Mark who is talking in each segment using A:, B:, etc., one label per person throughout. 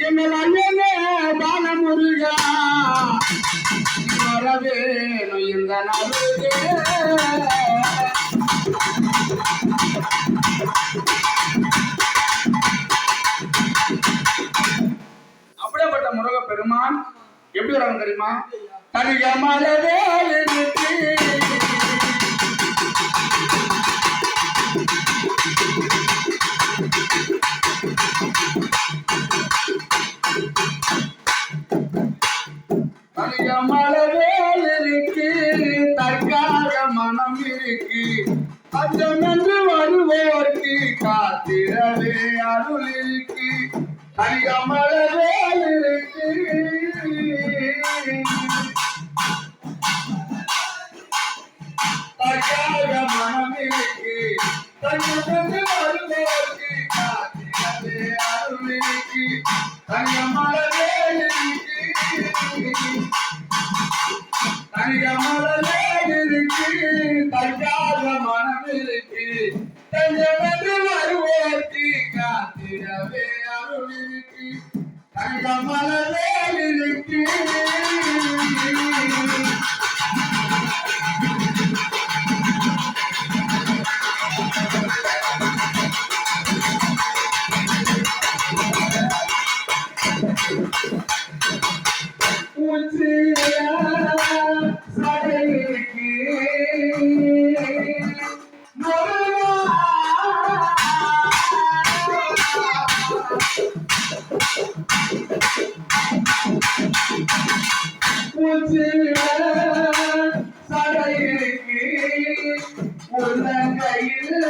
A: எங்கள் ஐயனே பாலமுருகா வரவேணும் இந்த அப்படியேப்பட்ட முருக பெருமான் எப்படி வராங்க தெரியுமா? கனிகமலவே கனிகமலவேல் தற்காக மனம் இருக்கு அச்சமென்று வருவோர்க்கு காத்திரவே அருள் இருக்கு இருக்கு மனம் இருக்கு தஞ்சமென்று வருவோர்க்கு காத்திரவே அருள் இருக்கு கனிகமலவேல் இருக்கு தனியமலே இருக்கு தற்கால மனம் இருக்கு தஞ்சமென்று வருவோர்க்கு காத்திடவே அருள் இருக்கு தனியமலே இருக்கு. உள்ளங்கையில்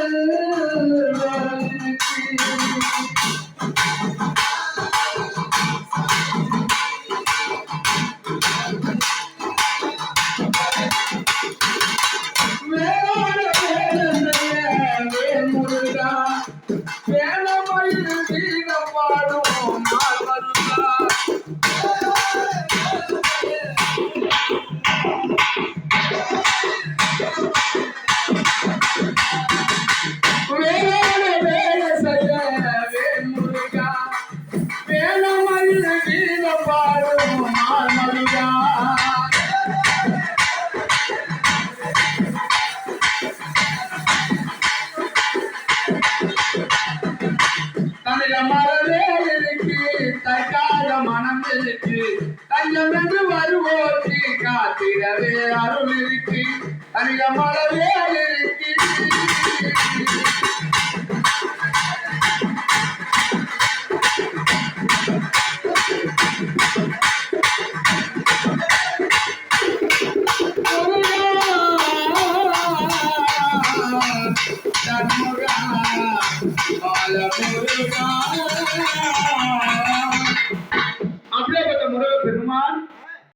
A: தஞ்சம் என்று வருவோர்க்கு காத்திடவே அருள் இருக்கு. தமிழ மரவே இருக்கு முருகா,